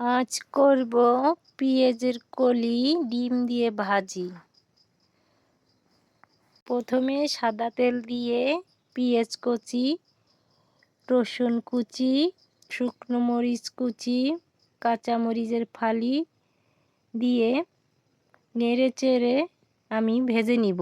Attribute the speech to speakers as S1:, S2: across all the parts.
S1: আজ করব পেঁয়াজের কলি, ডিম দিয়ে ভাজি। প্রথমে সাদা তেল দিয়ে পেঁয়াজ কুচি, রসুন কুচি, শুকনো মরিচ কুচি, কাঁচা মরিচের ফালি দিয়ে নেড়ে চেড়ে আমি ভেজে নিব।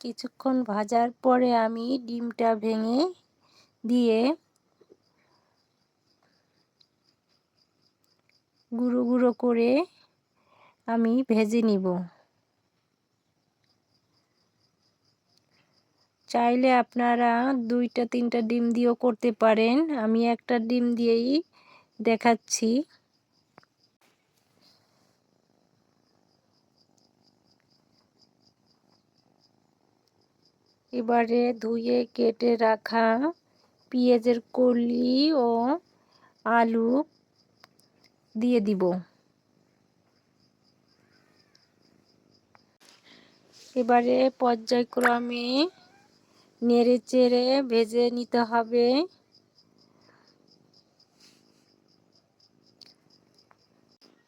S1: কিছুক্ষণ ভাজার পরে আমি ডিমটা ভেঙে দিয়ে গুঁড়ো গুঁড়ো করে আমি ভেজে নিব। চাইলে আপনারা দুইটা, তিনটা ডিম দিয়েও করতে পারেন। আমি একটা ডিম দিয়েই দেখাচ্ছি। এবারে ধুয়ে কেটে রাখা পেঁয়াজের কলি ও আলু দিয়ে দিব। এবারে পর্যায়ক্রমে নেড়ে চেড়ে ভেজে নিতে হবে।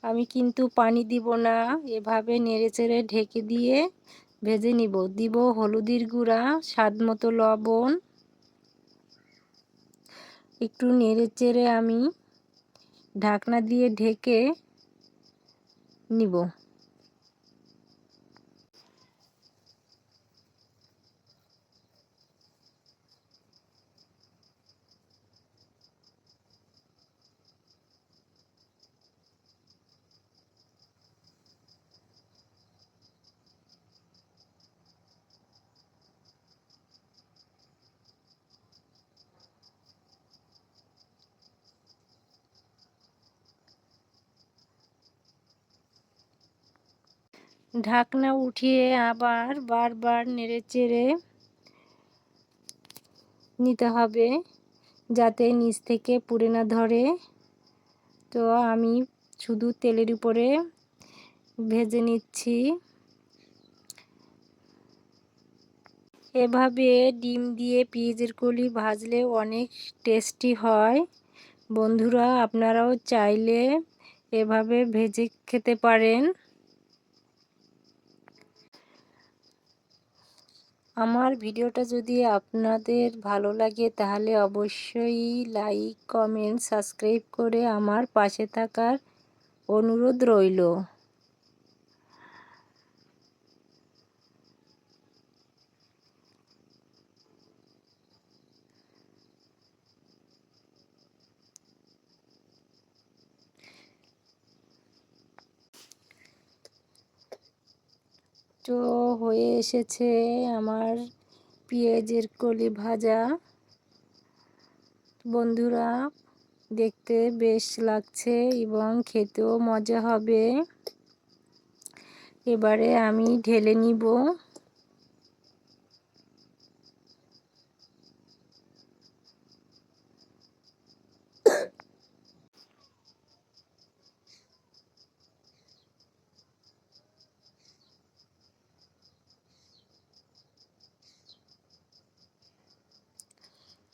S1: আমি কিন্তু পানি দিব না, এভাবে নেড়ে চেড়ে ঢেকে দিয়ে ভেজে নিব। দিব হলুদের গুঁড়া, স্বাদ মতো লবণ। একটু নেড়ে চেড়ে আমি ঢাকনা দিয়ে ঢেকে নিব। ঢাকনা উঠিয়ে আবার বারবার নেড়ে চেড়ে নিতে হবে যাতে নিচ থেকে পুড়ে না ধরে। তো আমি শুধু তেলের উপরে ভেজে নিচ্ছি। এভাবে ডিম দিয়ে পেঁয়াজের কলি ভাজলে অনেক টেস্টি হয়। বন্ধুরা, আপনারাও চাইলে এভাবে ভেজে খেতে পারেন। আমার ভিডিওটা যদি আপনাদের ভালো লাগে, তাহলে অবশ্যই লাইক কমেন্ট সাবস্ক্রাইব করে আমার পাশে থাকার অনুরোধ রইল। হয়ে এসেছে আমার পেঁয়াজের কলি ভাজা। বন্ধুরা, দেখতে বেশ লাগছে এবং খেতেও মজা হবে। এবারে আমি ঢেলে নিব।